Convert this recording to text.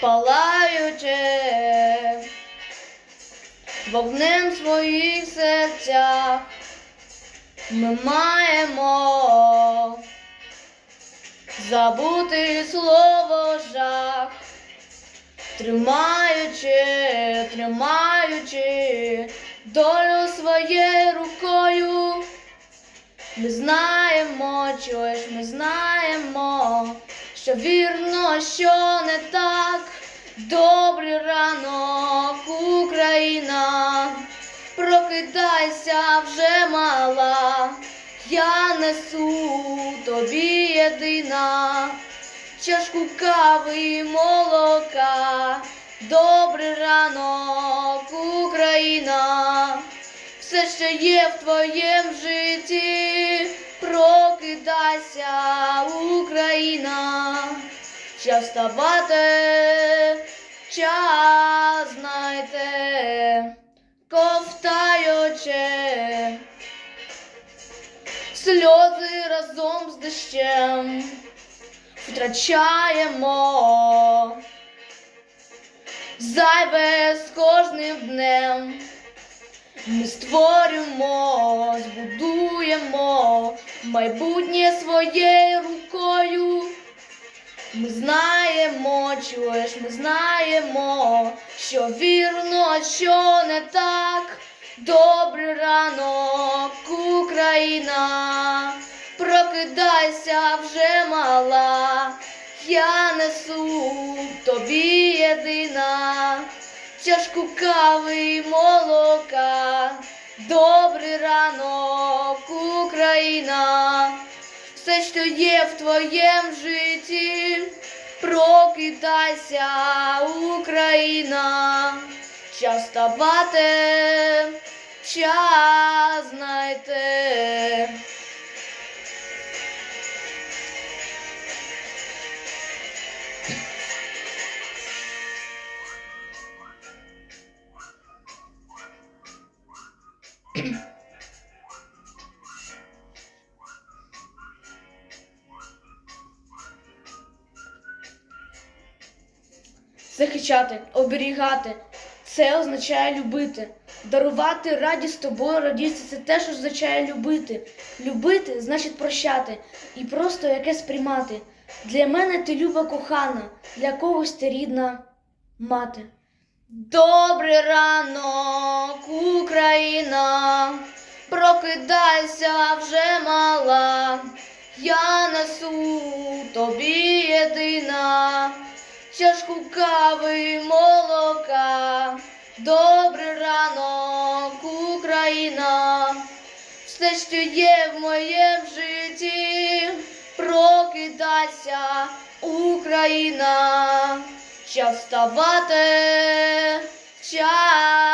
палаючи вогнем своїх серцях. Ми маємо забути слово жах, тримаючи, тримаючи долю своєю рукою. Ми знаємо, чуєш, ми знаємо, що вірно, що не так. Добрий ранок, Україна, прокидайся вже мала, я несу тобі єдина, чашку кави і молока. Добрий ранок, Україна, все ще є в твоєму житті, прокидайся, Україна, час вставати, час знайти, ковтаючи сльози разом з дощем втрачаємо зайве з кожним днем. Ми створюємо, збудуємо майбутнє своєю рукою. Ми знаємо, чуєш, ми знаємо, що вірно, що не так. Добрий ранок, Україна, прокидайся вже мала, я несу тобі єдина чашку кави і молока. Добрий ранок, Україна, все, що є в твоєму житті, прокидайся, Україна, час вставати, час знайти. Захищати, оберігати це означає любити. Дарувати радість тобою, радіти це теж означає любити. Любити значить прощати і просто якесь приймати. Для мене ти люба кохана, для когось ти рідна мати. Добрий ранок, Україна, прокидайся вже мала, я несу тобі єдина чашку кави молока. Добрий ранок, Україна, все, що є в моєму житті, прокидайся, Україна, час вставати, час.